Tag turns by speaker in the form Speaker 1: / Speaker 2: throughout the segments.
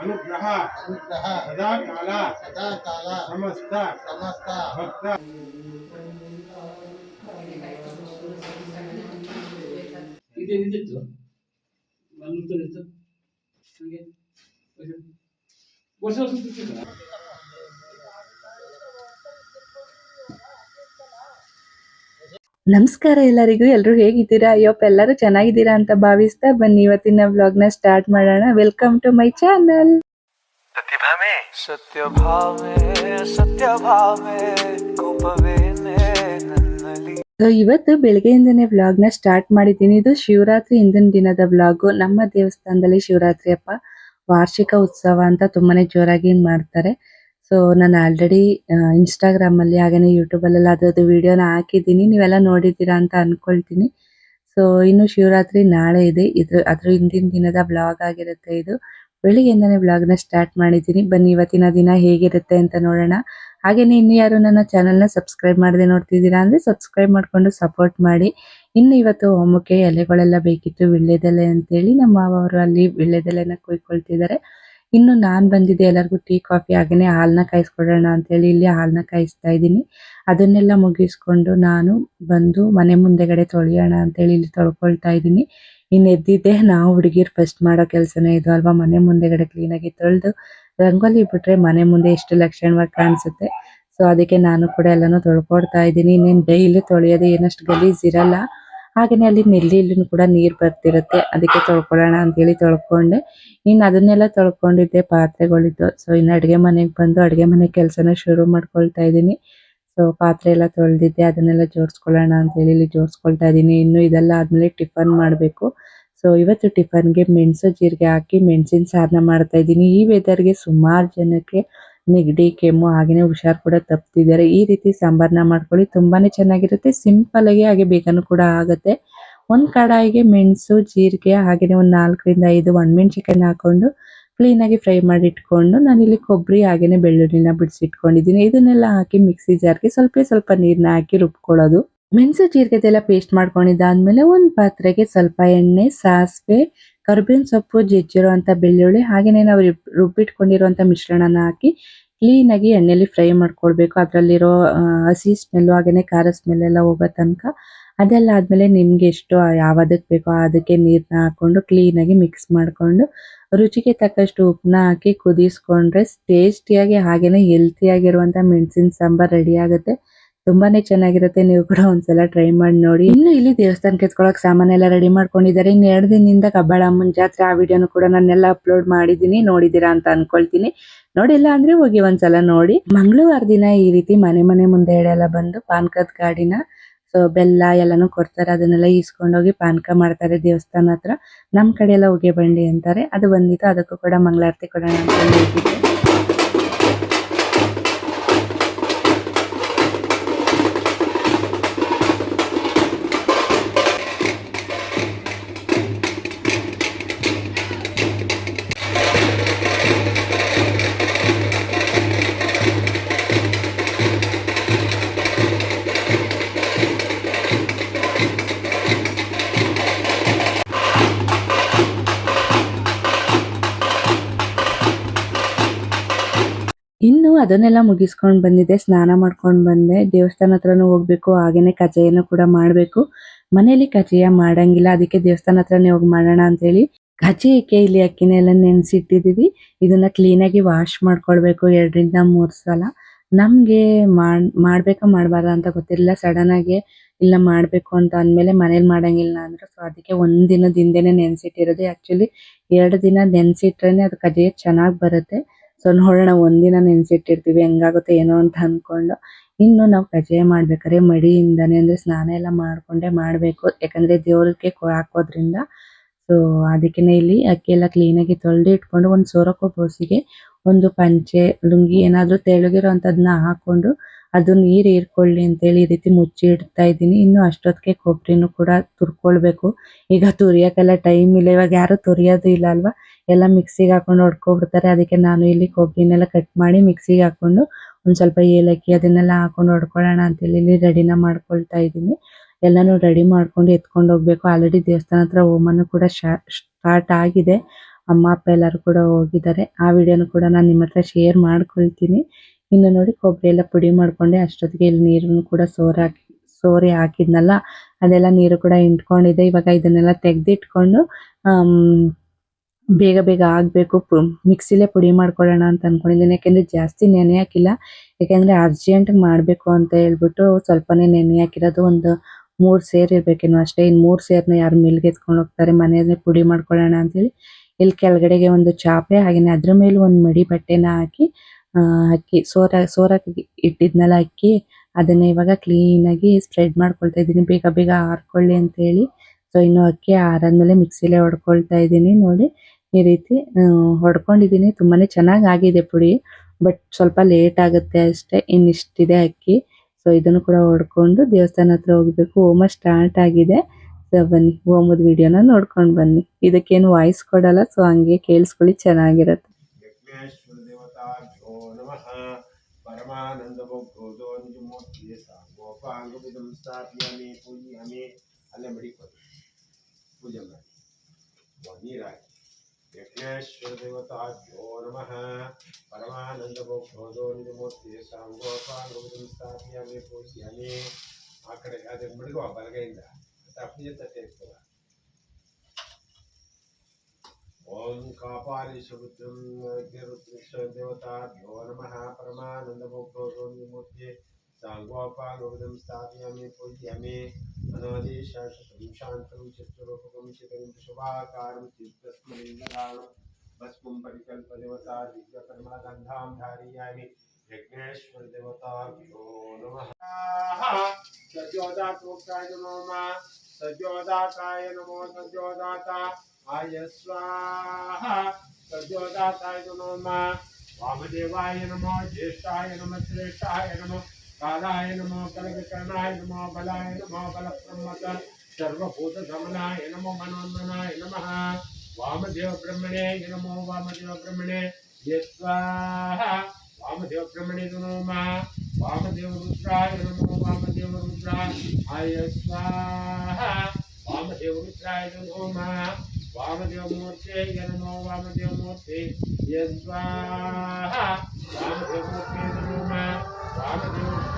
Speaker 1: ಅನುಗ್ರಹ
Speaker 2: ಅನುಗ್ರಹ
Speaker 1: ಸದಾ ಕಾಲ
Speaker 2: ಸದಾ ಕಾಲ
Speaker 1: ಸಮಸ್ತ
Speaker 2: ಸಮಸ್ತ
Speaker 1: ಭಕ್ತ
Speaker 3: ಇದೇನಿತ್ತು ನಲ್ವತ್ತೈದು ಹಂಗೆ ವರ್ಷ ವರ್ಷ
Speaker 4: ನಮಸ್ಕಾರ ಎಲ್ಲರಿಗೂ ಎಲ್ಲರೂ ಹೇಗಿದ್ದೀರಾ? ಅಯ್ಯಪ್ಪ ಎಲ್ಲರೂ ಚೆನ್ನಾಗಿದ್ದೀರಾ ಅಂತ ಭಾವಿಸ್ತಾ ಬನ್ನಿ. ಇವತ್ತಿನ ವ್ಲಾಗ್ನ ಸ್ಟಾರ್ಟ್ ಮಾಡೋಣ.
Speaker 5: Welcome to my channel so
Speaker 4: ಇವತ್ತು ಬೆಳಗ್ಗೆಯಿಂದನೇ ನ ಸ್ಟಾರ್ಟ್ ಮಾಡಿದ್ದೀನಿ. ಇದು ಶಿವರಾತ್ರಿ ಹಿಂದಿನ ದಿನದ ವ್ಲಾಗು ನಮ್ಮ ದೇವಸ್ಥಾನದಲ್ಲಿ ಶಿವರಾತ್ರಿ ಹಬ್ಬ ವಾರ್ಷಿಕ ಉತ್ಸವ ಅಂತ ತುಂಬಾನೇ ಜೋರಾಗಿ ಮಾಡ್ತಾರೆ. ಸೊ ನಾನು ಆಲ್ರೆಡಿ ಇನ್ಸ್ಟಾಗ್ರಾಮ್ ಅಲ್ಲಿ ಹಾಗೇನೆ ಯೂಟ್ಯೂಬ್ ಅಲ್ಲೆಲ್ಲ ಅದ್ರದ್ದು ವಿಡಿಯೋನ ಹಾಕಿದ್ದೀನಿ. ನೀವೆಲ್ಲ ನೋಡಿದ್ದೀರಾ ಅಂತ ಅನ್ಕೊಳ್ತೀನಿ. ಸೊ ಇನ್ನು ಶಿವರಾತ್ರಿ ನಾಳೆ ಇದೆ. ಇದ್ರ, ಅದ್ರ ಹಿಂದಿನ ದಿನದ ಬ್ಲಾಗ್ ಆಗಿರುತ್ತೆ ಇದು. ಬೆಳಿಗ್ಗೆಯಿಂದನೇ ನ ಸ್ಟಾರ್ಟ್ ಮಾಡಿದ್ದೀನಿ. ಬನ್ನಿ, ಇವತ್ತಿನ ದಿನ ಹೇಗಿರುತ್ತೆ ಅಂತ ನೋಡೋಣ. ಹಾಗೇನೆ ಇನ್ನು ಯಾರು ನನ್ನ ನ ಸಬ್ಸ್ಕ್ರೈಬ್ ಮಾಡದೆ ನೋಡ್ತಿದ್ದೀರಾ ಅಂದ್ರೆ ಸಬ್ಸ್ಕ್ರೈಬ್ ಮಾಡ್ಕೊಂಡು ಸಪೋರ್ಟ್ ಮಾಡಿ. ಇನ್ನು ಇವತ್ತು ಹೋಮಕ್ಕೆ ಎಲೆಗಳೆಲ್ಲ ಬೇಕಿತ್ತು, ವಿಳ್ಳೆದೆಲೆ ಅಂತೇಳಿ ನಮ್ಮ ಮಾವ ಅವರು ಅಲ್ಲಿ ವಿಳ್ಳೆದೆಲೆನ ಕೊಯ್ಕೊಳ್ತಿದ್ದಾರೆ. ಇನ್ನು ನಾನ್ ಬಂದಿದ್ದೆ ಎಲ್ಲರಿಗೂ ಟೀ, ಕಾಫಿ ಹಾಗೇನೆ ಹಾಲ್ನ ಕಾಯಿಸ್ಕೊಡೋಣ ಅಂತೇಳಿ ಇಲ್ಲಿ ಹಾಲ್ನ ಕಾಯಿಸ್ತಾ ಇದ್ದೀನಿ. ಅದನ್ನೆಲ್ಲ ಮುಗಿಸ್ಕೊಂಡು ನಾನು ಬಂದು ಮನೆ ಮುಂದೆಗಡೆ ತೊಳೆಯೋಣ ಅಂತೇಳಿ ಇಲ್ಲಿ ತೊಳ್ಕೊಳ್ತಾ ಇದ್ದೀನಿ. ಇನ್ನು ಎದ್ದಿದ್ದೆ ನಾವು ಹುಡುಗಿರು ಫಸ್ಟ್ ಮಾಡೋ ಕೆಲಸನೇ ಇದು ಅಲ್ವಾ? ಮನೆ ಮುಂದೆಗಡೆ ಕ್ಲೀನ್ ಆಗಿ ತೊಳೆದು ರಂಗೋಲಿ ಬಿಟ್ರೆ ಮನೆ ಮುಂದೆ ಎಷ್ಟು ಲಕ್ಷಣವಾಗಿ ಕಾಣಿಸುತ್ತೆ. ಸೊ ಅದಕ್ಕೆ ನಾನು ಕೂಡ ಎಲ್ಲಾನು ತೊಳ್ಕೊಡ್ತಾ ಇದ್ದೀನಿ. ಇನ್ನೇನು ಡೈಲಿ ತೊಳೆಯೋದು ಏನಷ್ಟು ಗಲೀಜ್ ಇರಲ್ಲ ಹಾಗೇನೆ ಅಲ್ಲಿ ನೆಲ್ಲಿಲೂ ಕೂಡ ನೀರು ಬರ್ತಿರುತ್ತೆ. ಅದಕ್ಕೆ ತೊಳ್ಕೊಳ್ಳೋಣ ಅಂತೇಳಿ ತೊಳ್ಕೊಂಡೆ, ಇನ್ನು ಅದನ್ನೆಲ್ಲ ತೊಳ್ಕೊಂಡಿದ್ದೆ, ಪಾತ್ರೆಗಳಿದ್ದು. ಸೊ ಇನ್ನು ಅಡುಗೆ ಮನೆಗೆ ಬಂದು ಅಡುಗೆ ಮನೆ ಕೆಲಸನ ಶುರು ಮಾಡ್ಕೊಳ್ತಾ ಇದ್ದೀನಿ. ಸೊ ಪಾತ್ರೆ ಎಲ್ಲ ತೊಳೆದಿದ್ದೆ, ಅದನ್ನೆಲ್ಲ ಜೋಡಿಸ್ಕೊಳ್ಳೋಣ ಅಂತೇಳಿ ಇಲ್ಲಿ ಜೋಡಿಸ್ಕೊಳ್ತಾ ಇದ್ದೀನಿ. ಇನ್ನು ಇದೆಲ್ಲ ಆದ್ಮೇಲೆ ಟಿಫನ್ ಮಾಡಬೇಕು. ಸೊ ಇವತ್ತು ಟಿಫನ್ಗೆ ಮೆಣಸು ಜೀರಿಗೆ ಹಾಕಿ ಮೆಣಸಿನ ಸಾರನ್ನ ಮಾಡ್ತಾ ಇದ್ದೀನಿ. ಈ ವೆದರ್ಗೆ ಸುಮಾರು ಜನಕ್ಕೆ ನೆಗಡಿ, ಕೆಮ್ಮು ಹಾಗೇನೆ ಹುಷಾರ್ ಕೂಡ ತಪ್ತಿದ್ದಾರೆ. ಈ ರೀತಿ ಸಾಂಬಾರ್ನ ಮಾಡ್ಕೊಳ್ಳಿ. ತುಂಬಾನೇ ಚೆನ್ನಾಗಿರುತ್ತೆ. ಸಿಂಪಲ್ ಆಗಿ ಹಾಗೆ ಬೇಗನೂ ಕೂಡ ಆಗುತ್ತೆ. ಒಂದ್ ಕಡಾಯಿಗೆ ಮೆಣಸು, ಜೀರಿಗೆ, ಹಾಗೇನೆ ಒಂದ್ ನಾಲ್ಕರಿಂದ ಐದು ಒಣಮೆಣಸಿಕಾಯಿನ ಹಾಕೊಂಡು ಕ್ಲೀನ್ ಆಗಿ ಫ್ರೈ ಮಾಡಿ ಇಟ್ಕೊಂಡು ಇಲ್ಲಿ ಕೊಬ್ಬರಿ ಹಾಗೇನೆ ಬೆಳ್ಳುಳ್ಳಿನ ಬಿಡಿಸಿಟ್ಕೊಂಡಿದ್ದೀನಿ. ಇದನ್ನೆಲ್ಲ ಹಾಕಿ ಮಿಕ್ಸಿ ಜಾರ್ಗೆ ಸ್ವಲ್ಪ ಸ್ವಲ್ಪ ನೀರನ್ನ ಹಾಕಿ ರುಬ್ಕೊಳ್ಳೋದು. ಮೆಣಸು, ಜೀರಿಗೆದೆಲ್ಲ ಪೇಸ್ಟ್ ಮಾಡ್ಕೊಂಡಿದ್ದಾದ್ಮೇಲೆ ಒಂದು ಪಾತ್ರೆಗೆ ಸ್ವಲ್ಪ ಎಣ್ಣೆ, ಸಾಸಿವೆ ಕರಿಬೇವಿನ ಸೊಪ್ಪು ಜಜ್ಜಿರುವಂತಹ ಬೆಳ್ಳುಳ್ಳಿ, ಹಾಗೇನೆ ನಾವು ರುಬ್- ರುಬ್ಬಿಟ್ಕೊಂಡಿರುವಂತ ಮಿಶ್ರಣನ ಹಾಕಿ ಕ್ಲೀನ್ ಆಗಿ ಎಣ್ಣೆಲಿ ಫ್ರೈ ಮಾಡ್ಕೊಳ್ಬೇಕು. ಅದರಲ್ಲಿರೋ ಹಸಿ ಸ್ಮೆಲ್ ಹಾಗೇನೆ ಖಾರ ಸ್ಮೆಲ್ ಎಲ್ಲ ಹೋಗೋ ತನಕ ಅದೆಲ್ಲ ಆದಮೇಲೆ ನಿಮ್ಗೆ ಎಷ್ಟು ಯಾವದಕ್ ಬೇಕೋ ಅದಕ್ಕೆ ನೀರನ್ನ ಹಾಕೊಂಡು ಕ್ಲೀನ್ ಆಗಿ ಮಿಕ್ಸ್ ಮಾಡ್ಕೊಂಡು ರುಚಿಗೆ ತಕ್ಕಷ್ಟು ಉಪ್ಪನ್ನ ಹಾಕಿ ಕುದಿಸ್ಕೊಂಡ್ರೆ ಟೇಸ್ಟಿಯಾಗಿ ಹಾಗೇನೆ ಹೆಲ್ತಿಯಾಗಿರುವಂಥ ಮೆಣಸಿನ ಸಾಂಬಾರ್ ರೆಡಿ ಆಗುತ್ತೆ. ತುಂಬಾನೇ ಚೆನ್ನಾಗಿರುತ್ತೆ. ನೀವು ಕೂಡ ಒಂದ್ಸಲ ಟ್ರೈ ಮಾಡಿ ನೋಡಿ. ಇನ್ನು ಇಲ್ಲಿ ದೇವಸ್ಥಾನಕ್ಕೆ ಎತ್ಕೊಳಕ್ ಸಾಮಾನೆಲ್ಲ ರೆಡಿ ಮಾಡ್ಕೊಂಡಿದ್ದಾರೆ. ಇನ್ನು ಎರಡು ದಿನದಿಂದ ಕಬ್ಬಾಳಮ್ಮನ ಜಾತ್ರೆ. ಆ ವಿಡಿಯೋನು ಕೂಡ ನಾನೆಲ್ಲ ಅಪ್ಲೋಡ್ ಮಾಡಿದೀನಿ ನೋಡಿದೀರಾ ಅಂತ ಅನ್ಕೊಳ್ತೀನಿ. ನೋಡಿಲ್ಲ ಅಂದ್ರೆ ಹೋಗಿ ಒಂದ್ಸಲ ನೋಡಿ. ಮಂಗಳವಾರ ದಿನ ಈ ರೀತಿ ಮನೆ ಮನೆ ಮುಂದೆ ಎಲ್ಲ ಬಂದು ಪಾನ್ಕದ ಗಾಡಿನ ಸೊ ಬೆಲ್ಲ ಎಲ್ಲಾನು ಕೊಡ್ತಾರೆ. ಅದನ್ನೆಲ್ಲ ಈಸ್ಕೊಂಡೋಗಿ ಪಾನಕ ಮಾಡ್ತಾರೆ ದೇವಸ್ಥಾನ ಹತ್ರ. ನಮ್ ಕಡೆ ಎಲ್ಲ ಹೋಗಿ ಬಂಡಿ ಅಂತಾರೆ. ಅದು ಬಂದಿತ್ತು. ಅದಕ್ಕೂ ಕೂಡ ಮಂಗಳಾರತಿ ಕೊಡೋಣ ಅಂತ ಹೋಗಿದ್ದೆ ಅದನ್ನೆಲ್ಲ ಮುಗಿಸ್ಕೊಂಡು ಬಂದಿದ್ದೆ, ಸ್ನಾನ ಮಾಡ್ಕೊಂಡು ಬಂದೆ. ದೇವಸ್ಥಾನ ಹತ್ರನೂ ಹೋಗ್ಬೇಕು, ಹಾಗೇನೆ ಕಜ್ಜಾಯನ ಕೂಡ ಮಾಡಬೇಕು. ಮನೇಲಿ ಕಜ್ಜಾಯ ಮಾಡಂಗಿಲ್ಲ, ಅದಕ್ಕೆ ದೇವಸ್ಥಾನ ಹತ್ರನೇ ಹೋಗಿ ಮಾಡೋಣ ಅಂತ ಹೇಳಿ ಕಜ್ಜಾಯಕ್ಕೆ ಇಲ್ಲಿ ಅಕ್ಕಿನೆಲ್ಲ ನೆನೆಸಿಟ್ಟಿದ್ದೀವಿ. ಇದನ್ನ ಕ್ಲೀನ್ ಆಗಿ ವಾಶ್ ಮಾಡ್ಕೊಳ್ಬೇಕು ಎರಡರಿಂದ ಮೂರು ಸಲ. ನಮಗೆ ಮಾಡ್, ಮಾಡ್ಬೇಕಾ ಮಾಡಬಾರ್ದ ಅಂತ ಗೊತ್ತಿರಲಿಲ್ಲ. ಸಡನ್ ಆಗಿ ಇಲ್ಲ ಮಾಡಬೇಕು ಅಂತ ಅಂದಮೇಲೆ ಮನೇಲಿ ಮಾಡಂಗಿಲ್ಲ ಅಂದ್ರೆ. ಸೊ ಅದಕ್ಕೆ ಒಂದ್ ದಿನದ ನೆನ್ಸಿಟ್ಟಿರೋದು. ಆಕ್ಚುಲಿ ಎರಡು ದಿನ ನೆನೆಸಿಟ್ರೇ ಅದು ಕಜ್ಜಾಯ ಚೆನ್ನಾಗಿ ಬರುತ್ತೆ. ಸೊ ನೋಡೋಣ, ಒಂದಿನ ನೆನೆಸಿಟ್ಟಿರ್ತೀವಿ, ಹೆಂಗಾಗುತ್ತೆ, ಏನೋ ಅಂತ ಅಂದ್ಕೊಂಡು ಇನ್ನು ನಾವು ಕಜ್ಜಾಯ ಮಾಡ್ಬೇಕಾದ್ರೆ ಮಡಿಯಿಂದಾನೆ ಅಂದ್ರೆ ಸ್ನಾನ ಎಲ್ಲ ಮಾಡ್ಕೊಂಡೇ ಮಾಡ್ಬೇಕು. ಯಾಕಂದ್ರೆ ದೇವ್ರಿಗೆ ಹಾಕೋದ್ರಿಂದ. ಸೊ ಅದಕ್ಕೆನೆ ಇಲ್ಲಿ ಅಕ್ಕಿ ಎಲ್ಲ ಕ್ಲೀನ್ ಆಗಿ ತೊಳೆದು ಇಟ್ಕೊಂಡು ಒಂದು ಸೋರಕೋ ಬೋಸಿಗೆ ಒಂದು ಪಂಚೆ, ಲುಂಗಿ ಏನಾದ್ರೂ ತೆಳುಗಿರೋಂಥದ್ನ ಹಾಕೊಂಡು ಅದು ನೀರ್ ಹೀರ್ಕೊಳ್ಳಿ ಅಂತೇಳಿ ಈ ರೀತಿ ಮುಚ್ಚಿ ಇಡ್ತಾ ಇದ್ದೀನಿ. ಇನ್ನು ಅಷ್ಟೊತ್ತಿಗೆ ಕೊಬ್ಬರಿನೂ ಕೂಡ ತುರ್ಕೊಳ್ಬೇಕು. ಈಗ ತುರಿಯಕ್ಕೆಲ್ಲ ಟೈಮ್ ಇಲ್ಲ. ಇವಾಗ ಯಾರು ತುರಿಯೋದು ಇಲ್ಲ ಅಲ್ವಾ? ಎಲ್ಲ ಮಿಕ್ಸಿಗೆ ಹಾಕೊಂಡು ಹೊಡ್ಕೊಬಿಡ್ತಾರೆ ಅದಕ್ಕೆ ನಾನು ಇಲ್ಲಿ ಕೊಬ್ಬರಿನೆಲ್ಲ ಕಟ್ ಮಾಡಿ ಮಿಕ್ಸಿಗೆ ಹಾಕೊಂಡು ಒಂದು ಸ್ವಲ್ಪ ಏಲಕ್ಕಿ ಅದನ್ನೆಲ್ಲ ಹಾಕೊಂಡು ಹೊಡ್ಕೊಳ್ಳೋಣ ಅಂತೇಳಿ ಇಲ್ಲಿ ರೆಡಿನ ಮಾಡ್ಕೊಳ್ತಾ ಇದ್ದೀನಿ. ಎಲ್ಲನೂ ರೆಡಿ ಮಾಡ್ಕೊಂಡು ಎತ್ಕೊಂಡು ಹೋಗ್ಬೇಕು. ಆಲ್ರೆಡಿ ದೇವಸ್ಥಾನ ಹತ್ರ ಓಮನ್ನು ಕೂಡ ಸ್ಟಾರ್ಟ್ ಆಗಿದೆ. ಅಮ್ಮ, ಅಪ್ಪ ಎಲ್ಲರೂ ಕೂಡ ಹೋಗಿದ್ದಾರೆ. ಆ ವಿಡಿಯೋನು ಕೂಡ ನಾನು ನಿಮ್ಮ ಹತ್ರ ಶೇರ್ ಮಾಡ್ಕೊಳ್ತೀನಿ. ಇನ್ನು ನೋಡಿ ಕೊಬ್ಬರಿ ಎಲ್ಲ ಪುಡಿ ಮಾಡ್ಕೊಂಡೆ. ಅಷ್ಟೊತ್ತಿಗೆ ಇಲ್ಲಿ ನೀರನ್ನು ಕೂಡ ಸೋರ್ ಹಾಕಿ ಸೋರಿ ಹಾಕಿದ್ನಲ್ಲ, ಅದೆಲ್ಲ ನೀರು ಕೂಡ ಇಂಟ್ಕೊಂಡಿದೆ. ಇವಾಗ ಇದನ್ನೆಲ್ಲ ತೆಗೆದಿಟ್ಕೊಂಡು ಬೇಗ ಬೇಗ ಆಗಬೇಕು. ಮಿಕ್ಸಿಲೇ ಪುಡಿ ಮಾಡ್ಕೊಳ್ಳೋಣ ಅಂತ ಅನ್ಕೊಂಡಿದ್ದೀನಿ. ಯಾಕೆಂದರೆ ಜಾಸ್ತಿ ನೆನೆ ಹಾಕಿಲ್ಲ. ಯಾಕೆಂದರೆ ಅರ್ಜೆಂಟಿಗೆ ಮಾಡಬೇಕು ಅಂತ ಹೇಳ್ಬಿಟ್ಟು ಸ್ವಲ್ಪನೇ ನೆನೆ ಹಾಕಿರೋದು ಒಂದು ಮೂರು ಸೇರ್ ಇರಬೇಕೇನೋ ಅಷ್ಟೇ. ಇನ್ನು ಮೂರು ಸೇರ್ನ ಯಾರು ಮಿಲ್ಗೆ ಎತ್ಕೊಂಡು ಹೋಗ್ತಾರೆ. ಮನೆಯಲ್ಲೇ ಪುಡಿ ಮಾಡ್ಕೊಳ್ಳೋಣ ಅಂತೇಳಿ. ಇಲ್ಲಿ ಕೆಳಗಡೆಗೆ ಒಂದು ಚಾಪೆ ಹಾಗೆಯೇ ಅದ್ರ ಮೇಲೆ ಒಂದು ಮಡಿ ಬಟ್ಟೆನ ಹಾಕಿ ಅಕ್ಕಿ ಸೋರ, ಸೋರಕ್ಕೆ ಇಟ್ಟಿದ್ನಲ್ಲ ಅಕ್ಕಿ, ಅದನ್ನ ಇವಾಗ ಕ್ಲೀನಾಗಿ ಸ್ಪ್ರೆಡ್ ಮಾಡ್ಕೊಳ್ತಾ ಇದ್ದೀನಿ. ಬೇಗ ಬೇಗ ಆರ್ಕೊಳ್ಳಿ ಅಂತ ಹೇಳಿ ಸೊ ಇನ್ನು ಅಕ್ಕಿ ಆರಾದ್ಮೇಲೆ ಮಿಕ್ಸಿಲೇ ಹೊಡ್ಕೊಳ್ತಾ ಇದ್ದೀನಿ ನೋಡಿ. ಈ ರೀತಿ ಹೊಡ್ಕೊಂಡಿದ್ದೀನಿ ತುಂಬಾನೇ ಚೆನ್ನಾಗಿ ಆಗಿದೆ ಪುಡಿ. ಬಟ್ ಸ್ವಲ್ಪ ಲೇಟ್ ಆಗುತ್ತೆ ಅಷ್ಟೇ. ಇನ್ನಿಷ್ಟಿದೆ ಅಕ್ಕಿ. ಸೊ ಇದನ್ನು ಕೂಡ ಹೊಡ್ಕೊಂಡು ದೇವಸ್ಥಾನ ಹತ್ರ ಹೋಗ್ಬೇಕು. ಹೋಮ ಸ್ಟಾರ್ಟ್ ಆಗಿದೆ. ಸೊ ಬನ್ನಿ. ಹೋಮದ ವಿಡಿಯೋನ ನೋಡ್ಕೊಂಡು ಬನ್ನಿ. ಇದಕ್ಕೇನು ವಾಯ್ಸ್ ಕೊಡಲ್ಲ. ಸೊ ಹಂಗೆ ಕೇಳಿಸ್ಕೊಳ್ಳಿ. ಚೆನ್ನಾಗಿರುತ್ತೆ.
Speaker 1: ಪೂಜೆ ಮಾಡಿ ನೀರಾಗಿ ಯಜ್ಞೇಶ್ವರ ದೇವತಾಭ್ಯೋ ನಮಃ ಪರಮಾನಂದ ಭೋಗೋದೋನ್ಮೂರ್ತಿ ಸಾಂಗೋಪಾಂಗಬುಧಂ ಸ್ಥಾಪಯಾಮಿ ಪೂಜಯಾಮಿ ಆ ಕಡೆ ಅದಕ್ಕೆ ಮಡಗುವ ಬಲಗೈಯಿಂದ ಪೂಜೆ ತಟ್ಟೆ ಇರ್ತದ ಓಂ ಕಾಪಾಲಿಶಬುದ್ಧಂ ರುದ್ರಕ್ಷ ದೇವತಾಭ್ಯೋ ನಮಃ ಪರಮಾನಂದಮೋಕ್ಷೋನ್ಮೂರ್ತಿ ಸಾಂಗೋಪಾಂಗಬುಧಂ ಸ್ಥಾಪಯಾಮಿ ಪೂಜ್ಯಾಮಿ अनादिशाश्वतं शान्तं चित्ररूपकं चितं शुभाकारं चित्रस्मलिङ्गदानं भस्मं परिकल्पदेवता दिव्यकर्मागन्धां धारयामि यज्ञेश्वरदेवताभ्यो नमः। सज्जोदात्मकाय नमो मा। सज्जोदाताय नमो सज्जोदाता आय स्वाहा! सज्जोदाताय नमो मा। वामदेवाय नमो ज्येष्ठाय नमः श्रेष्ठाय नमः। कालाय नमो कलविकरणाय नमो बलाय नमो बलप्रमत सर्वभूतधमनाय नमो मनोन्मनाय नमः वामदेव ब्रह्मणे नमो वामदेव ब्रह्मणे ये स्वाहा वामदेव ब्रह्मणे नमो नमः वामदेव रुद्राय नमो वामदेव रुद्राय आय स्वाहा वामदेव रुद्राय नमो नमः वामदेवमूर्ते नमो वामदेवमूर्ते यस्वाहा वामदेवमूर्ते नमो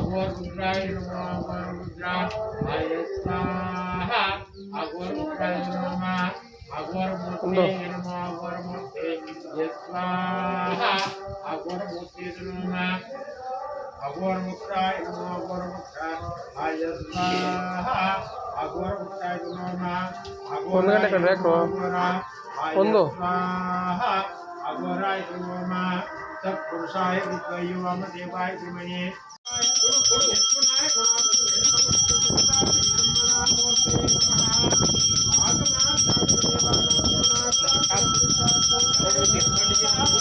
Speaker 1: అఘోరుద్రాయ నమ
Speaker 6: రుద్రాయ
Speaker 1: స్వాహ
Speaker 6: అఘోరాయ
Speaker 1: సత్పురుషాయ
Speaker 6: విద్వయోమ
Speaker 1: దేవాయ
Speaker 6: విమయే
Speaker 1: చెప్పండి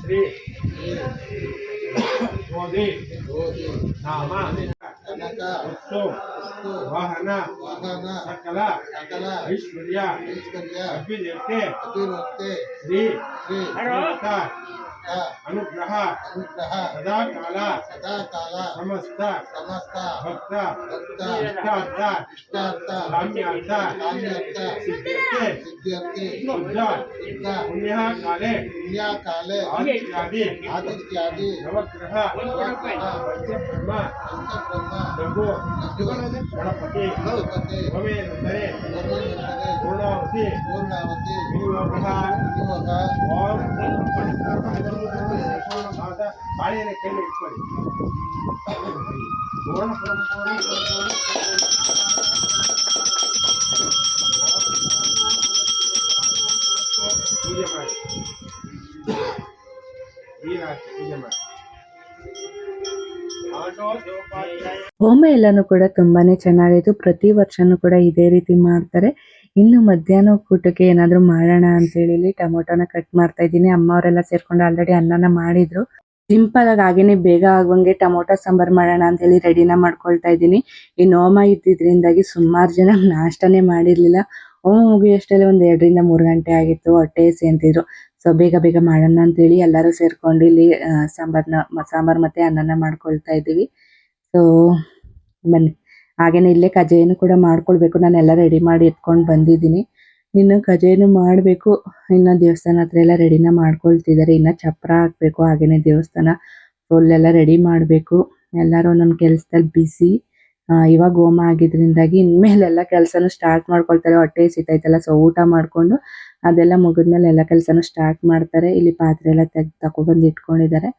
Speaker 6: श्री
Speaker 1: गोदी
Speaker 6: ऐश्वर्या
Speaker 1: अभिदेवते
Speaker 6: श्री
Speaker 1: श्री
Speaker 6: अनुग्रह।
Speaker 1: अनुग्रह।
Speaker 6: सदा
Speaker 1: काला। सदा
Speaker 6: काला। समस्त।
Speaker 1: समस्त।
Speaker 6: भक्त।
Speaker 1: भक्त।
Speaker 6: इष्टार्थ।
Speaker 1: इष्टार्थ।
Speaker 6: काम्यार्थ
Speaker 1: काम्यार्थ
Speaker 6: सिद्ध्यर्थे।
Speaker 1: सिद्ध्यर्थे।
Speaker 6: शुद्ध।
Speaker 1: शुद्ध।
Speaker 6: पुण्यः
Speaker 1: काले। पुण्यः
Speaker 6: काले। आदित्यादि।
Speaker 1: आदित्यादि।
Speaker 6: नवग्रह।
Speaker 1: नवग्रह। पंचब्रह्म।
Speaker 6: पंचब्रह्म।
Speaker 1: ಲಘು ಗಣಪತಿ ಭವೇಂದರೆ ಪೂರ್ಣಾವತಿ
Speaker 6: ಪೂರ್ಣಾವತಿ
Speaker 1: ವಿನಿಯೋಗ ಬಾಳೆಲೆ ಕೈಲಿ ಇಟ್ಕೊಳ್ಳಿ. ಪೂರ್ಣ ಪೂಜೆ ಮಾಡಿ. ನೀರು ಪೂಜೆ ಮಾಡಿ.
Speaker 4: ಹೋಮ ಎಲ್ಲಾನು ಕೂಡ ತುಂಬಾನೇ ಚೆನ್ನಾಗಿತ್ತು ಪ್ರತಿ ವರ್ಷನೂ ಕೂಡ ಇದೇ ರೀತಿ ಮಾಡ್ತಾರೆ. ಇನ್ನು ಮಧ್ಯಾಹ್ನ ಊಟಕ್ಕೆ ಏನಾದ್ರು ಮಾಡೋಣ ಅಂತ ಹೇಳಿ ಟೊಮೊಟೊನ ಕಟ್ ಮಾಡ್ತಾ ಇದ್ದೀನಿ. ಅಮ್ಮ ಅವರೆಲ್ಲ ಸೇರ್ಕೊಂಡು ಆಲ್ರೆಡಿ ಅನ್ನನ ಮಾಡಿದ್ರು. ಸಿಂಪಲ್ ಆಗಿ ಹಾಗೇನೆ ಬೇಗ ಆಗುವಂಗೆ ಟೊಮೊಟೊ, ಸಾಂಬಾರ್ ಮಾಡೋಣ ಅಂತ ಹೇಳಿ ರೆಡಿನ ಮಾಡ್ಕೊಳ್ತಾ ಇದ್ದೀನಿ. ಈ ನೋಮ ಇದ್ದಿದ್ರಿಂದಾಗಿ ಸುಮಾರು ಜನ ನಾಷ್ಟನೇ ಮಾಡಿರ್ಲಿಲ್ಲ. ಹೋಮ ಮುಗಿಯೋಷ್ಟರಲ್ಲಿ ಒಂದ್ ಎರಡರಿಂದ ಮೂರು ಗಂಟೆ ಆಗಿತ್ತು. ಹೊಟ್ಟೆ ಅಂತಿದ್ರು ಸೊ ಬೇಗ ಬೇಗ ಮಾಡೋಣ ಅಂತ ಹೇಳಿ ಎಲ್ಲರೂ ಸೇರ್ಕೊಂಡು ಇಲ್ಲಿ ಸಾಂಬಾರ್ನ ಸಾಂಬಾರ್ ಮತ್ತೆ ಅನ್ನನ ಮಾಡ್ಕೊಳ್ತಾ ಇದ್ದೀವಿ. ಸೊ ಬನ್ನಿ. ಹಾಗೇನೆ ಇಲ್ಲೇ ಕಜಾಯನ್ನು ಕೂಡ ಮಾಡ್ಕೊಳ್ಬೇಕು. ನಾನು ಎಲ್ಲ ರೆಡಿ ಮಾಡಿ ಎತ್ಕೊಂಡು ಬಂದಿದ್ದೀನಿ. ಇನ್ನು ಕಜ್ಜಾಯನು ಮಾಡಬೇಕು. ಇನ್ನು ದೇವಸ್ಥಾನ ಹತ್ರ ಎಲ್ಲ ರೆಡಿನ ಮಾಡ್ಕೊಳ್ತಿದ್ದಾರೆ. ಇನ್ನು ಚಪ್ರ ಹಾಕ್ಬೇಕು. ಹಾಗೇನೆ ದೇವಸ್ಥಾನ ಫುಲ್ ಎಲ್ಲ ರೆಡಿ ಮಾಡಬೇಕು. ಎಲ್ಲರೂ ಒಂದೊಂದು ಕೆಲಸದಲ್ಲಿ ಬಿಸಿ ಇವಾಗ ಹೋಮ ಆಗಿದ್ರಿಂದಾಗಿ ಇನ್ಮೇಲೆಲ್ಲ ಕೆಲಸನೂ ಸ್ಟಾರ್ಟ್ ಮಾಡ್ಕೊಳ್ತಾರೆ. ಹೊಟ್ಟೆ ಸಿತೈತಲ್ಲ ಸೊ ಊಟ ಮಾಡಿಕೊಂಡು ಅದೆಲ್ಲ ಮುಗಿದ್ಮೇಲೆ ಎಲ್ಲ ಕೆಲಸನೂ ಸ್ಟಾರ್ಟ್ ಮಾಡ್ತಾರೆ. ಇಲ್ಲಿ ಪಾತ್ರೆ ಎಲ್ಲ ತೆಗ್ದು ಬಂದು ಇಟ್ಕೊಂಡಿದ್ದಾರೆ.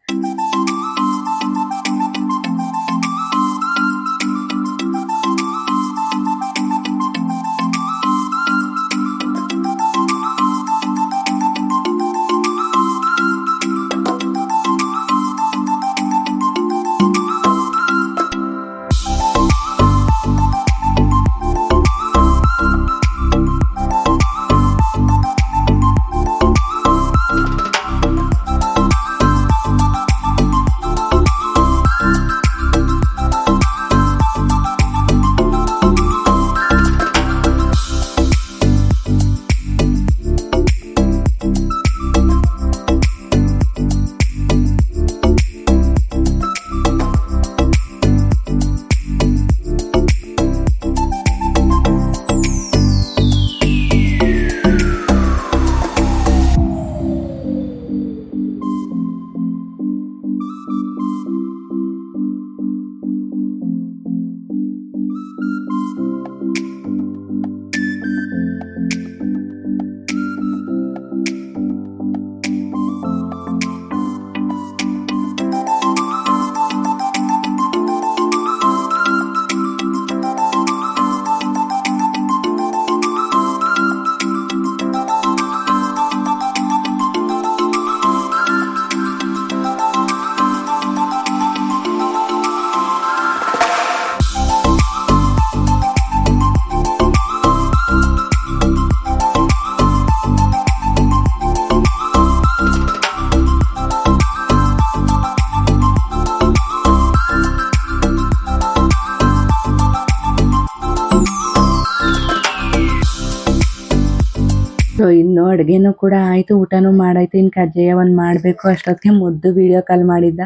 Speaker 4: ಸೊ ಇನ್ನು ಅಡುಗೆನೂ ಕೂಡ ಆಯ್ತು, ಊಟನೂ ಮಾಡಾಯ್ತು. ಇನ್ನು ಕಜ್ಜಾಯ ಒಂದು ಮಾಡಬೇಕು. ಅಷ್ಟೊತ್ತಿಗೆ ಮುದ್ದು ವಿಡಿಯೋ ಕಾಲ್ ಮಾಡಿದ್ದ.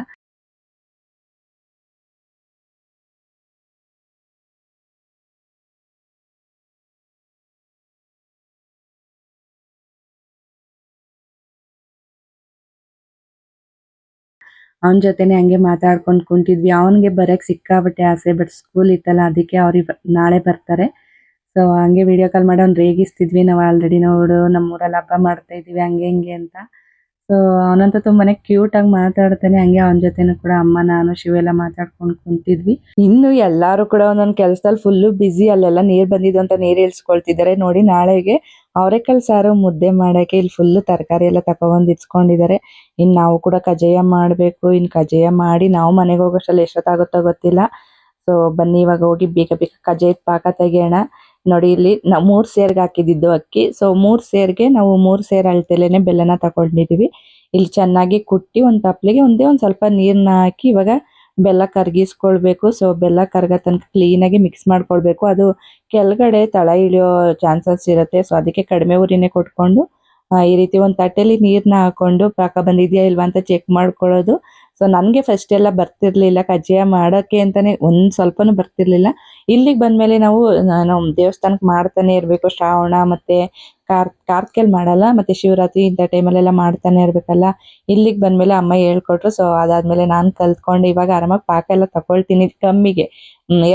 Speaker 4: ಅವನ ಜೊತೆನೆ ಹಂಗೆ ಮಾತಾಡ್ಕೊಂಡು ಕುಂತಿದ್ವಿ. ಅವನಿಗೆ ಬರಕ್ ಸಿಕ್ಕಾಬಟ್ಟೆ ಆಸೆ ಬಟ್ ಸ್ಕೂಲ್ ಇತ್ತಲ್ಲ, ಅದಕ್ಕೆ ಅವ್ರಿಗೆ ನಾಳೆ ಬರ್ತಾರೆ. ಸೊ ಹಂಗೆ ವಿಡಿಯೋ ಕಾಲ್ ಮಾಡಿ ಅವ್ನು ರೇಗಿಸ್ತಿದ್ವಿ. ನಾವು ಆಲ್ರೆಡಿ ನೋಡು ನಮ್ಮೂರಲ್ಲಿ ಹಬ್ಬ ಮಾಡ್ತಾ ಇದೀವಿ ಹಂಗೆ, ಹಿಂಗೆ ಅಂತ. ಸೊ ಅವನಂತೂ ತುಂಬಾನೇ ಕ್ಯೂಟ್ ಆಗಿ ಮಾತಾಡ್ತಾನೆ. ಹಂಗೆ ಅವನ ಜೊತೆನೂ ಕೂಡ ಅಮ್ಮ, ನಾನು ಶಿವೆಲ್ಲ ಮಾತಾಡ್ಕೊಂಡು ಕುಂತಿದ್ವಿ. ಇನ್ನು ಎಲ್ಲಾರು ಕೂಡ ಒಂದೊಂದು ಕೆಲಸದಲ್ಲಿ ಫುಲ್ಲು ಬಿಸಿ ಅಲ್ಲೆಲ್ಲ ನೀರ್ ಬಂದಿದ್ದು ಅಂತ ನೀರ್ ಇಳಿಸ್ಕೊಳ್ತಿದ್ದಾರೆ. ನೋಡಿ, ನಾಳೆಗೆ ಅವರೆಕಾಳು ಸಾರು ಮುದ್ದೆ ಮಾಡಕ್ಕೆ ಇಲ್ಲಿ ಫುಲ್ಲು ತರಕಾರಿ ಎಲ್ಲ ತಗೊಬಂದು ಇಟ್ಸ್ಕೊಂಡಿದ್ದಾರೆ. ಇನ್ನು ನಾವು ಕೂಡ ಕಜ್ಜಾಯ ಮಾಡಬೇಕು. ಇನ್ನು ಕಜ್ಜಾಯ ಮಾಡಿ ನಾವು ಮನೆಗೆ ಹೋಗೋಷ್ಟರಲ್ಲಿ ಎಷ್ಟೊತ್ತಾಗುತ್ತೋ ಗೊತ್ತಿಲ್ಲ. ಸೊ ಬನ್ನಿ, ಇವಾಗ ಹೋಗಿ ಬೇಗ ಬೇಗ ಕಜ್ಜಾಯದ ಪಾಕ ತೆಗಿಯೋಣ. ನೋಡಿ ಇಲ್ಲಿ ನಾವು ಮೂರ್ ಸೇರ್ಗೆ ಹಾಕಿದ್ದು ಅಕ್ಕಿ. ಸೊ ಮೂರ್ ಸೇರ್ಗೆ ನಾವು ಮೂರ್ ಸೇರ್ ಅಳತೆಲೇನೆ ಬೆಲ್ಲನ ತಗೊಂಡಿದೀವಿ. ಇಲ್ಲಿ ಚೆನ್ನಾಗಿ ಕುಟ್ಟಿ ಒಂದು ತಪ್ಲಿಗೆ ಒಂದೇ ಒಂದು ಸ್ವಲ್ಪ ನೀರನ್ನ ಹಾಕಿ ಇವಾಗ ಬೆಲ್ಲ ಕರಗಿಸ್ಕೊಳ್ಬೇಕು. ಸೊ ಬೆಲ್ಲ ಕರಗ ತನಕ ಕ್ಲೀನಾಗಿ ಮಿಕ್ಸ್ ಮಾಡ್ಕೊಳ್ಬೇಕು. ಅದು ಕೆಳಗಡೆ ತಳ ಇಳಿಯೋ ಚಾನ್ಸಸ್ ಇರುತ್ತೆ. ಸೊ ಅದಕ್ಕೆ ಕಡಿಮೆ ಉರಿನೇ ಕೊಟ್ಕೊಂಡು ಈ ರೀತಿ ಒಂದು ತಟ್ಟೆಲಿ ನೀರನ್ನ ಹಾಕೊಂಡು, ಪಾಕ ಬಂದಿದ್ಯಾ ಇಲ್ವಾ ಅಂತ ಚೆಕ್ ಮಾಡ್ಕೊಳ್ಳೋದು. ಸೊ ನನಗೆ ಫಸ್ಟ್ ಎಲ್ಲ ಬರ್ತಿರ್ಲಿಲ್ಲ ಕಜ್ಜಾಯ ಮಾಡೋಕ್ಕೆ ಅಂತಾನೆ ಒಂದು ಸ್ವಲ್ಪನೂ ಬರ್ತಿರ್ಲಿಲ್ಲ. ಇಲ್ಲಿಗೆ ಬಂದಮೇಲೆ ನಾವು ನಾವು ದೇವಸ್ಥಾನಕ್ಕೆ ಮಾಡ್ತಾನೆ ಇರಬೇಕು, ಶ್ರಾವಣ ಮತ್ತೆ ಕಾರ್ ಕಾರ್ತಿಕೆಯಲ್ಲಿ ಮಾಡಲ್ಲ, ಮತ್ತೆ ಶಿವರಾತ್ರಿ ಇಂಥ ಟೈಮಲ್ಲೆಲ್ಲ ಮಾಡ್ತಾನೆ ಇರಬೇಕಲ್ಲ. ಇಲ್ಲಿಗೆ ಬಂದಮೇಲೆ ಅಮ್ಮ ಹೇಳ್ಕೊಟ್ರು ಸೊ ಅದಾದ್ಮೇಲೆ ನಾನು ಕಲ್ತ್ಕೊಂಡು ಇವಾಗ ಆರಾಮಾಗಿ ಪಾಕ ಎಲ್ಲ ತಗೊಳ್ತೀನಿ ಕಮ್ಮಿಗೆ.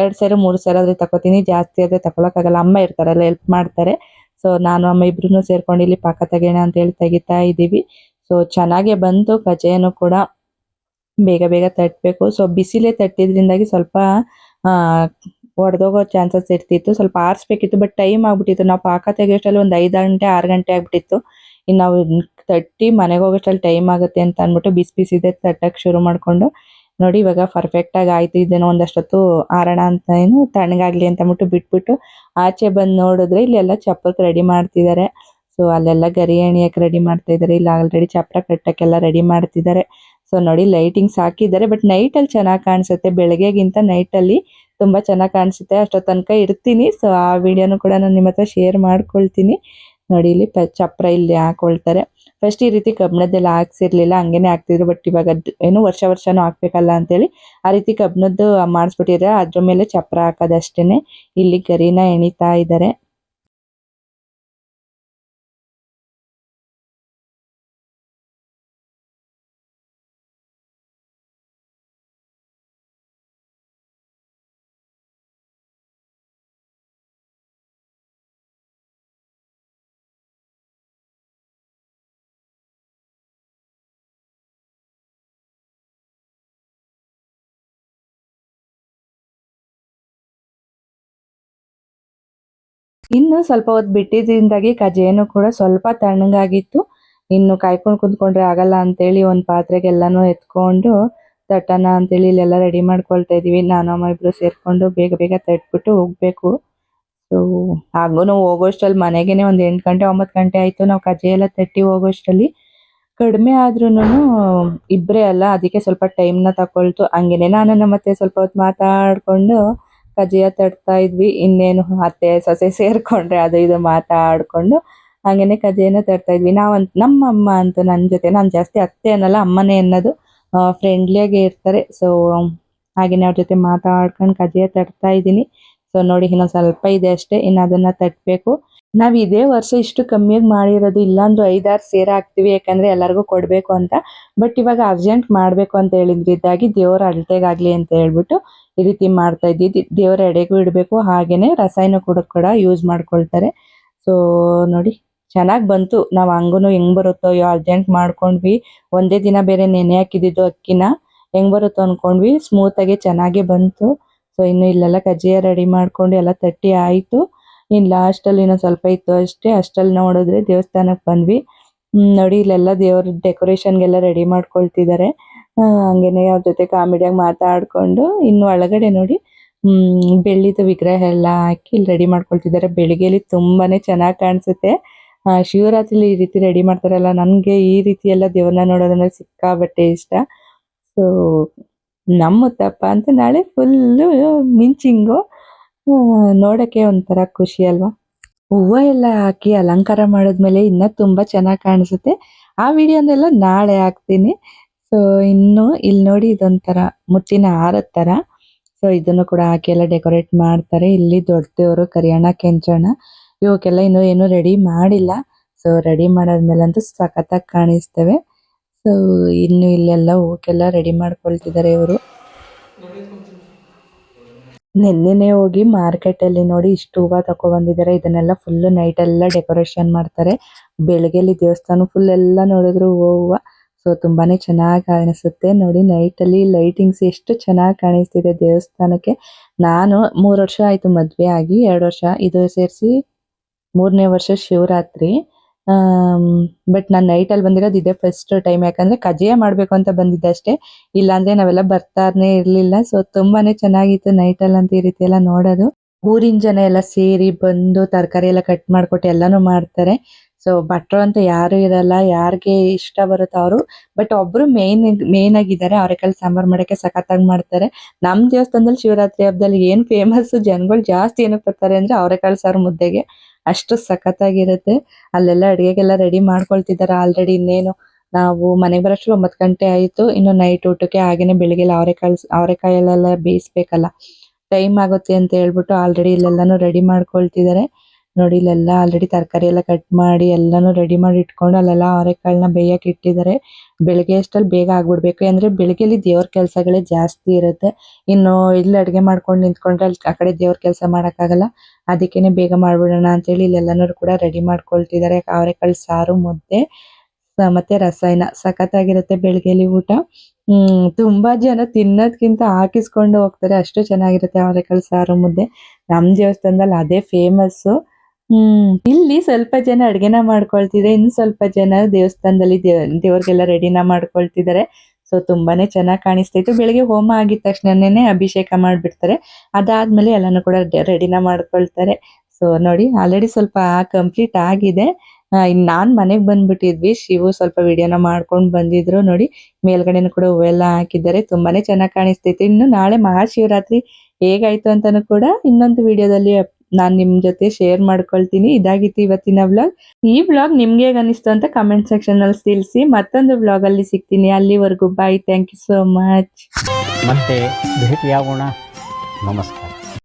Speaker 4: ಎರಡು ಸೇರು, ಮೂರು ಸೇರು ಆದರೆ ತಗೋತೀನಿ ಜಾಸ್ತಿ ಆದರೆ ತಗೊಳಕ್ಕಾಗಲ್ಲ ಅಮ್ಮ ಇರ್ತಾರಲ್ಲ ಹೆಲ್ಪ್ ಮಾಡ್ತಾರೆ. ಸೊ ನಾನು, ಅಮ್ಮ ಇಬ್ರು ಸೇರ್ಕೊಂಡು ಇಲ್ಲಿ ಪಾಕ ತೆಗೆಯೋಣ ಅಂತ ಹೇಳಿ ತೆಗಿತಾ ಇದ್ದೀವಿ ಸೊ ಚೆನ್ನಾಗೆ ಚೆನ್ನಾಗೇ ಬಂತು ಕಜೆಯನ್ನು ಕೂಡ. ಬೇಗ ಬೇಗ ತಟ್ಟಬೇಕು ಸೊ ಬಿಸಿಲೇ ತಟ್ಟಿದ್ರಿಂದಾಗಿ ಸ್ವಲ್ಪ ಒಡೆದೋಗೋ ಚಾನ್ಸಸ್ ಇರ್ತಿತ್ತು. ಸ್ವಲ್ಪ ಆರಿಸ್ಬೇಕಿತ್ತು ಬಟ್ ಟೈಮ್ ಆಗ್ಬಿಟ್ಟಿತ್ತು. ನಾವು ಪಾಕ ತೆಗೆಯೋಷ್ಟರಲ್ಲಿ ಒಂದು ಐದು ಗಂಟೆ, ಆರು ಗಂಟೆ ಆಗ್ಬಿಟ್ಟಿತ್ತು. ಇನ್ನು ನಾವು ತಟ್ಟಿ ಮನೆಗೆ ಹೋಗೋಷ್ಟರಲ್ಲಿ ಟೈಮ್ ಆಗುತ್ತೆ ಅಂತ ಅಂದ್ಬಿಟ್ಟು ಬಿಸಿ ಬಿಸಿದೆ ತಟ್ಟಕ್ಕೆ ಶುರು ಮಾಡಿಕೊಂಡು, ನೋಡಿ ಇವಾಗ ಪರ್ಫೆಕ್ಟಾಗಿ ಆಯ್ತು. ಇದೇನೋ ಒಂದಷ್ಟೊತ್ತು ಆರೋಣ ಅಂತ ಏನು ತಣ್ಣಗಾಗ್ಲಿ ಅಂತ ಅಂದ್ಬಿಟ್ಟು ಬಿಟ್ಬಿಟ್ಟು ಆಚೆ ಬಂದು ನೋಡಿದ್ರೆ ಇಲ್ಲೆಲ್ಲ ಚಪ್ಪಕ್ಕೆ ರೆಡಿ ಮಾಡ್ತಿದ್ದಾರೆ ಸೊ ಅಲ್ಲೆಲ್ಲ ಗರಿ ಎಣಿಯಕ್ಕೆ ರೆಡಿ ಮಾಡ್ತಾ ಇದ್ದಾರೆ ಇಲ್ಲಿ ಆಲ್ರೆಡಿ ಚಪ್ಪರ ಕಟ್ಟಕ್ಕೆಲ್ಲ ರೆಡಿ ಮಾಡ್ತಿದ್ದಾರೆ ಸೊ ನೋಡಿ ಲೈಟಿಂಗ್ಸ್ ಹಾಕಿದ್ದಾರೆ ಬಟ್ ನೈಟಲ್ಲಿ ಚೆನ್ನಾಗಿ ಕಾಣಿಸುತ್ತೆ. ಬೆಳಗ್ಗೆಗಿಂತ ನೈಟಲ್ಲಿ ತುಂಬ ಚೆನ್ನಾಗಿ ಕಾಣಿಸುತ್ತೆ. ಅಷ್ಟೋ ತನಕ ಇರ್ತೀನಿ. ಸೊ ಆ ವಿಡಿಯೋನು ಕೂಡ ನಾನು ನಿಮ್ಮ ಹತ್ರ ಶೇರ್ ಮಾಡ್ಕೊಳ್ತೀನಿ. ನೋಡಿ, ಇಲ್ಲಿ ಚಪ್ರ ಇಲ್ಲಿ ಹಾಕೊಳ್ತಾರೆ. ಫಸ್ಟ್ ಈ ರೀತಿ ಕಬ್ಬಿಣದ್ದೆಲ್ಲ ಹಾಕ್ಸಿರ್ಲಿಲ್ಲ, ಹಂಗೇನೆ ಹಾಕ್ತಿದ್ರು ಬಟ್ ಇವಾಗ ಏನು ವರ್ಷ ವರ್ಷನೂ ಹಾಕ್ಬೇಕಲ್ಲ ಅಂತೇಳಿ ಆ ರೀತಿ ಕಬ್ಬಿಣದ್ದು ಮಾಡಿಸ್ಬಿಟ್ಟಿದ್ರೆ ಅದ್ರ ಮೇಲೆ ಚಪ್ರ ಹಾಕೋದಷ್ಟೇನೆ. ಇಲ್ಲಿ ಗರಿನ ಎಣಿತಾ ಇದ್ದಾರೆ. ಇನ್ನು ಸ್ವಲ್ಪ ಹೊತ್ತು ಬಿಟ್ಟಿದ್ದರಿಂದಾಗಿ ಕಜ್ಜಾಯನೂ ಕೂಡ ಸ್ವಲ್ಪ ತಣ್ಣಗಾಗಿತ್ತು. ಇನ್ನು ಕಾಯ್ಕೊಂಡು ಕುಂತ್ಕೊಂಡ್ರೆ ಆಗಲ್ಲ ಅಂತೇಳಿ ಒಂದು ಪಾತ್ರೆಗೆ ಎಲ್ಲಾನು ಎತ್ಕೊಂಡು ತಟ್ಟಣ ಅಂತೇಳಿ ಇಲ್ಲೆಲ್ಲ ರೆಡಿ ಮಾಡ್ಕೊಳ್ತಾ ಇದೀವಿ ನಾನು, ಅಮ್ಮ ಇಬ್ರು ಸೇರ್ಕೊಂಡು ಬೇಗ ಬೇಗ ತಟ್ಬಿಟ್ಟು ಹೋಗಬೇಕು. ಸೊ ಹಾಗೂ ಹೋಗೋಷ್ಟರಲ್ಲಿ ಮನೆಗೇನೆ ಒಂದು ಎಂಟು ಗಂಟೆ, ಒಂಬತ್ತು ಗಂಟೆ ಆಯಿತು ನಾವು ಎಲ್ಲ ತಟ್ಟಿ ಹೋಗೋಷ್ಟರಲ್ಲಿ. ಕಡಿಮೆ ಆದ್ರೂನು ಇಬ್ಬರೇ ಅಲ್ಲ, ಅದಕ್ಕೆ ಸ್ವಲ್ಪ ಟೈಮ್ನ ತಗೊಳ್ತು ಹಂಗೇನೆ ನಾನು ಮತ್ತೆ ಸ್ವಲ್ಪ ಹೊತ್ತು ಮಾತಾಡ್ಕೊಂಡು ಕಜ್ಜಾಯ ತಟ್ತಾ ಇದ್ವಿ. ಇನ್ನೇನು ಅತ್ತೆ ಸೊಸೆ ಸೇರ್ಕೊಂಡ್ರೆ ಅದು ಇದು ಮಾತಾಡ್ಕೊಂಡು ಹಂಗೇನೆ ಕಜ್ಜಾಯನ ತಟ್ತಾ ಇದ್ವಿ. ನಾವಂತ ನಮ್ಮ ಅಮ್ಮ ಅಂತೂ ನನ್ನ ಜೊತೆ, ನಾನು ಜಾಸ್ತಿ ಅತ್ತೆ ಅನ್ನಲ್ಲ ಅಮ್ಮನೇ ಅನ್ನೋದು ಫ್ರೆಂಡ್ಲಿಯಾಗಿ ಇರ್ತಾರೆ. ಸೊ ಹಾಗೇನೆ ಅವ್ರ ಜೊತೆ ಮಾತಾಡ್ಕೊಂಡು ಕಜಿಯ ತಟ್ತಾ ಇದ್ದೀನಿ. ಸೊ ನೋಡಿ ಇನ್ನೊಂದು ಸ್ವಲ್ಪ ಇದೆ ಅಷ್ಟೇ, ಇನ್ನು ಅದನ್ನ ತಟ್ಬೇಕು. ನಾವು ಇದೇ ವರ್ಷ ಇಷ್ಟು ಕಮ್ಮಿಯಾಗಿ ಮಾಡಿರೋದು ಇಲ್ಲಾಂದ್ರೂ ಐದಾರು ಸೇರ ಹಾಕ್ತೀವಿ, ಯಾಕಂದ್ರೆ ಎಲ್ಲರಿಗೂ ಕೊಡಬೇಕು ಅಂತ. ಬಟ್ ಇವಾಗ ಅರ್ಜೆಂಟ್ ಮಾಡಬೇಕು ಅಂತ ಹೇಳಿದ್ರಿದ್ದಾಗಿ ದೇವರ ಅಳತೆಗಾಗ್ಲಿ ಅಂತ ಹೇಳ್ಬಿಟ್ಟು ಈ ರೀತಿ ಮಾಡ್ತಾ ಇದ್ದಿದ್ದು ದೇವರ ಎಡೆಗೂ ಇಡಬೇಕು. ಹಾಗೇನೆ ರಸಾಯನ ಕೂಡ ಕೂಡ ಯೂಸ್ ಮಾಡ್ಕೊಳ್ತಾರೆ. ಸೊ ನೋಡಿ, ಚೆನ್ನಾಗಿ ಬಂತು. ನಾವು ಹಂಗೂ ಹೆಂಗ್ ಬರುತ್ತೋ ಅಯ್ಯೋ ಅರ್ಜೆಂಟ್ ಮಾಡ್ಕೊಂಡ್ವಿ. ಒಂದೇ ದಿನ ಬೇರೆ ನೆನೆ ಹಾಕಿದ್ದು ಅಕ್ಕಿನ. ಹೆಂಗ್ ಬರುತ್ತೋ ಅನ್ಕೊಂಡ್ವಿ. ಸ್ಮೂತ್ ಆಗಿ ಚೆನ್ನಾಗಿ ಬಂತು. ಸೊ ಇನ್ನು ಇಲ್ಲೆಲ್ಲ ಕಜ್ಜಿಯ ರೆಡಿ ಮಾಡ್ಕೊಂಡು ಎಲ್ಲ ತಟ್ಟಿ ಆಯ್ತು. ಇನ್ನು ಲಾಸ್ಟಲ್ಲಿ ಇನ್ನೊಂದು ಸ್ವಲ್ಪ ಇತ್ತು ಅಷ್ಟೇ. ಅಷ್ಟಲ್ಲಿ ನೋಡಿದ್ರೆ ದೇವಸ್ಥಾನಕ್ಕೆ ಬಂದ್ವಿ. ನೋಡಿ, ಇಲ್ಲೆಲ್ಲ ದೇವ್ರ ಡೆಕೋರೇಷನ್ಗೆಲ್ಲ ರೆಡಿ ಮಾಡ್ಕೊಳ್ತಿದ್ದಾರೆ. ಹಂಗೇನೆ ಅವ್ರ ಜೊತೆ ಕಾಮಿಡಿಯಾಗಿ ಮಾತಾಡ್ಕೊಂಡು ಇನ್ನು ಒಳಗಡೆ ನೋಡಿ, ಹ್ಮ್, ಬೆಳ್ಳಿದ ವಿಗ್ರಹ ಎಲ್ಲ ಹಾಕಿ ಇಲ್ಲಿ ರೆಡಿ ಮಾಡ್ಕೊಳ್ತಿದ್ದಾರೆ. ಬೆಳಿಗ್ಗೆಲಿ ತುಂಬಾನೇ ಚೆನ್ನಾಗಿ ಕಾಣಿಸುತ್ತೆ. ಶಿವರಾತ್ರಿಲಿ ಈ ರೀತಿ ರೆಡಿ ಮಾಡ್ತಾರಲ್ಲ, ನನಗೆ ಈ ರೀತಿ ಎಲ್ಲ ದೇವ್ರನ್ನ ನೋಡೋದಂದ್ರೆ ಸಿಕ್ಕಾಬಟ್ಟೆ ಇಷ್ಟ. ಸೊ ನಮ್ಮ ತಪ್ಪ ಅಂತ ನಾಳೆ ಫುಲ್ಲು ಮಿಂಚಿಂಗು ನೋಡಕ್ಕೆ ಒಂಥರ ಖುಷಿ ಅಲ್ವಾ? ಹೂವು ಎಲ್ಲ ಹಾಕಿ ಅಲಂಕಾರ ಮಾಡಿದ್ಮೇಲೆ ಇನ್ನ ತುಂಬಾ ಚೆನ್ನಾಗಿ ಕಾಣಿಸುತ್ತೆ. ಆ ವಿಡಿಯೋನೆಲ್ಲ ನಾಳೆ ಹಾಕ್ತೀನಿ. ಸೊ ಇನ್ನು ಇಲ್ಲಿ ನೋಡಿ ಇದೊಂಥರ ಮುತ್ತಿನ ಹಾರದ ತರ. ಸೊ ಇದನ್ನು ಕೂಡ ಹಾಕಿ ಎಲ್ಲ ಡೆಕೋರೇಟ್ ಮಾಡ್ತಾರೆ. ಇಲ್ಲಿ ದೊಡ್ಡ ದೇವರು ಕರಿಯಣ್ಣ, ಕೆಂಚಣ್ಣ ಇವಕ್ಕೆಲ್ಲ ಇನ್ನು ಏನು ರೆಡಿ ಮಾಡಿಲ್ಲ. ಸೊ ರೆಡಿ ಮಾಡಾದ್ಮೇಲಂತೂ ಸಖತ್ತಾಗಿ ಕಾಣಿಸ್ತವೆ. ಸೊ ಇನ್ನು ಇಲ್ಲೆಲ್ಲ ಹೂಕ್ಕೆಲ್ಲ ರೆಡಿ ಮಾಡ್ಕೊಳ್ತಿದ್ದಾರೆ ಇವರು. ನಿನ್ನೆನೆ ಹೋಗಿ ಮಾರ್ಕೆಟ್ ಅಲ್ಲಿ ನೋಡಿ ಇಷ್ಟು ಹೂವು ತಗೊಬಂದಿದ್ದಾರೆ ಇದನ್ನೆಲ್ಲ ಫುಲ್ ನೈಟ್ ಎಲ್ಲ ಡೆಕೋರೇಷನ್ ಮಾಡ್ತಾರೆ. ಬೆಳಗ್ಗೆಲಿ ದೇವಸ್ಥಾನ ಫುಲ್ ಎಲ್ಲ ನೋಡಿದ್ರು ಹೂವು. ಸೊ ತುಂಬಾನೇ ಚೆನ್ನಾಗಿ ಕಾಣಿಸುತ್ತೆ. ನೋಡಿ ನೈಟ್ ಅಲ್ಲಿ ಲೈಟಿಂಗ್ಸ್ ಎಷ್ಟು ಚೆನ್ನಾಗಿ ಕಾಣಿಸ್ತಿದೆ ದೇವಸ್ಥಾನಕ್ಕೆ. ನಾನು ಮೂರು ವರ್ಷ ಆಯ್ತು ಮದ್ವೆ ಆಗಿ, ಎರಡು ವರ್ಷ ಇದು ಸೇರಿಸಿ ಮೂರನೇ ವರ್ಷ ಶಿವರಾತ್ರಿ. ಬಟ್ ನಾನು ಅಲ್ಲಿ ಬಂದಿರೋದು ಇದೇ ಫಸ್ಟ್ ಟೈಮ್ ಯಾಕಂದ್ರೆ ಕಜೆಯ ಮಾಡಬೇಕು ಅಂತ ಬಂದಿದ್ದೆ ಅಷ್ಟೇ. ಇಲ್ಲಾಂದ್ರೆ ನಾವೆಲ್ಲ ಬರ್ತಾನೆ ಇರ್ಲಿಲ್ಲ. ಸೊ ತುಂಬಾನೇ ಚೆನ್ನಾಗಿತ್ತು ನೈಟ್ ಅಲ್ಲಿ ಅಂತ ಈ ರೀತಿ ಎಲ್ಲ ನೋಡೋದು. ಊರಿನ ಜನ ಎಲ್ಲ ಸೇರಿ ಬಂದು ತರಕಾರಿ ಎಲ್ಲ ಕಟ್ ಮಾಡ್ಕೊಟ್ಟು ಎಲ್ಲಾನು ಮಾಡ್ತಾರೆ. ಸೊ ಭಟ್ರು ಅಂತ ಯಾರು ಇರಲ್ಲ, ಯಾರಿಗೆ ಇಷ್ಟ ಬರುತ್ತೋ ಅವರು. ಬಟ್ ಒಬ್ರು ಮೇನ್ ಮೇನ್ ಆಗಿದ್ದಾರೆ ಅವರೆಕಾಳು ಸಾಂಬಾರ್ ಮಾಡಕ್ಕೆ ಸಖತ್ತಾಗಿ ಮಾಡ್ತಾರೆ. ನಮ್ ದೇವಸ್ಥಾನದಲ್ಲಿ ಶಿವರಾತ್ರಿ ಹಬ್ಬದಲ್ಲಿ ಏನ್ ಫೇಮಸ್ ಜನಗಳು ಜಾಸ್ತಿ ಏನಕ್ಕೆ ಬರ್ತಾರೆ ಅಂದ್ರೆ ಅವರೆಕಾಳು ಸಾರು ಮುದ್ದೆಗೆ. ಅಷ್ಟು ಸಖತ್ತಾಗಿರುತ್ತೆ. ಅಲ್ಲೆಲ್ಲ ಅಡುಗೆಗೆಲ್ಲ ರೆಡಿ ಮಾಡ್ಕೊಳ್ತಿದ್ದಾರೆ ಆಲ್ರೆಡಿ ಇನ್ನೇನು. ನಾವು ಮನೆಗೆ ಬರೋಷ್ಟು ಒಂಬತ್ತು ಗಂಟೆ ಆಯಿತು. ಇನ್ನು ನೈಟ್ ಊಟಕ್ಕೆ ಹಾಗೇನೆ ಬೆಳಿಗ್ಗೆ ಅವರೆಕಾಳು ಅವರೆಕಾಯಲ್ಲೆಲ್ಲ ಬೇಯಿಸ್ಬೇಕಲ್ಲ. ಟೈಮ್ ಆಗುತ್ತೆ ಅಂತ ಹೇಳ್ಬಿಟ್ಟು ಆಲ್ರೆಡಿ ಇಲ್ಲೆಲ್ಲಾನು ರೆಡಿ ಮಾಡ್ಕೊಳ್ತಿದ್ದಾರೆ. ನೋಡಿ, ಇಲ್ಲೆಲ್ಲ ಆಲ್ರೆಡಿ ತರಕಾರಿ ಎಲ್ಲ ಕಟ್ ಮಾಡಿ ಎಲ್ಲಾನು ರೆಡಿ ಮಾಡಿ ಇಟ್ಕೊಂಡು ಅಲ್ಲೆಲ್ಲ ಅವರೆಕಾಳನ್ನ ಬೇಯಕ್ಕೆ ಇಟ್ಟಿದ್ದಾರೆ. ಬೆಳಗ್ಗೆ ಅಷ್ಟರಲ್ಲಿ ಬೇಗ ಆಗ್ಬಿಡ್ಬೇಕು. ಅಂದ್ರೆ ಬೆಳಿಗ್ಗೆಲಿ ದೇವ್ರ ಕೆಲಸಗಳೇ ಜಾಸ್ತಿ ಇರುತ್ತೆ. ಇನ್ನು ಇಲ್ಲಿ ಅಡುಗೆ ಮಾಡ್ಕೊಂಡು ನಿಂತ್ಕೊಂಡ್ರೆ ಅಲ್ಲಿ ಆ ಕಡೆ ದೇವ್ರ ಕೆಲಸ ಮಾಡೋಕ್ಕಾಗಲ್ಲ. ಅದಕ್ಕೇನೆ ಬೇಗ ಮಾಡ್ಬಿಡೋಣ ಅಂತೇಳಿ ಇಲ್ಲೆಲ್ಲನೂ ಕೂಡ ರೆಡಿ ಮಾಡ್ಕೊಳ್ತಿದ್ದಾರೆ. ಅವರೆಕಾಳು ಸಾರು, ಮುದ್ದೆ ಮತ್ತೆ ರಸಾಯನ ಸಖತ್ತಾಗಿರುತ್ತೆ ಬೆಳಗ್ಗೆಲಿ ಊಟ. ಹ್ಮ್, ತುಂಬಾ ಜನ ತಿನ್ನೋದ್ಕಿಂತ ಹಾಕಿಸ್ಕೊಂಡು ಹೋಗ್ತಾರೆ. ಅಷ್ಟು ಚೆನ್ನಾಗಿರುತ್ತೆ ಅವರೆಕಾಳು ಸಾರು, ಮುದ್ದೆ. ನಮ್ಮ ದೇವಸ್ಥಾನದಲ್ಲಿ ಅದೇ ಫೇಮಸ್ಸು ಹ್ಮ್. ಇಲ್ಲಿ ಸ್ವಲ್ಪ ಜನ ಅಡ್ಗೆನ ಮಾಡ್ಕೊಳ್ತಿದ್ರೆ, ಇನ್ನು ಸ್ವಲ್ಪ ಜನ ದೇವಸ್ಥಾನದಲ್ಲಿ ದೇವ್- ದೇವ್ರಿಗೆಲ್ಲ ರೆಡಿನ ಮಾಡ್ಕೊಳ್ತಿದ್ದಾರೆ. ಸೊ ತುಂಬಾನೇ ಚೆನ್ನಾಗಿ ಕಾಣಿಸ್ತಾ ಇತ್ತು. ಬೆಳಿಗ್ಗೆ ಹೋಮ ಆಗಿದ ತಕ್ಷಣನೇ ಅಭಿಷೇಕ ಮಾಡ್ಬಿಡ್ತಾರೆ. ಅದಾದ್ಮೇಲೆ ಎಲ್ಲಾನು ಕೂಡ ರೆಡಿನ ಮಾಡ್ಕೊಳ್ತಾರೆ. ಸೊ ನೋಡಿ ಆಲ್ರೆಡಿ ಸ್ವಲ್ಪ ಕಂಪ್ಲೀಟ್ ಆಗಿದೆ. ಇನ್ ನಾನ್ ಮನೆಗ್ ಬಂದ್ಬಿಟ್ಟಿದ್ವಿ. ಶಿವು ಸ್ವಲ್ಪ ವಿಡಿಯೋನ ಮಾಡ್ಕೊಂಡ್ ಬಂದಿದ್ರು. ನೋಡಿ, ಮೇಲ್ಗಡೆನೂ ಕೂಡ ಹೂವೆಲ್ಲ ಹಾಕಿದ್ದಾರೆ. ತುಂಬಾನೇ ಚೆನ್ನಾಗಿ ಇತ್ತು. ಇನ್ನು ನಾಳೆ ಮಹಾಶಿವರಾತ್ರಿ ಹೇಗಾಯ್ತು ಅಂತಾನು ಕೂಡ ಇನ್ನೊಂದು ವಿಡಿಯೋದಲ್ಲಿ ನಾನ್ ನಿಮ್ ಜೊತೆ ಶೇರ್ ಮಾಡ್ಕೊಳ್ತೀನಿ. ಇದಾಗಿತ್ತು ಇವತ್ತಿನ ವ್ಲಾಗ್ ಈ ವ್ಲಾಗ್ ನಿಮ್ಗೆ ಅನಿಸ್ತು ಅಂತ ಕಮೆಂಟ್ ಸೆಕ್ಷನ್ ಅಲ್ಲಿ ತಿಳಿಸಿ. ಮತ್ತೊಂದು ವ್ಲಾಗ್ ಅಲ್ಲಿ ಸಿಗ್ತೀನಿ. ಅಲ್ಲಿವರೆಗೂ bye thank you so much
Speaker 7: ಮತ್ತೆ ಭೇಟಿಯಾಗೋಣ. ನಮಸ್ಕಾರ.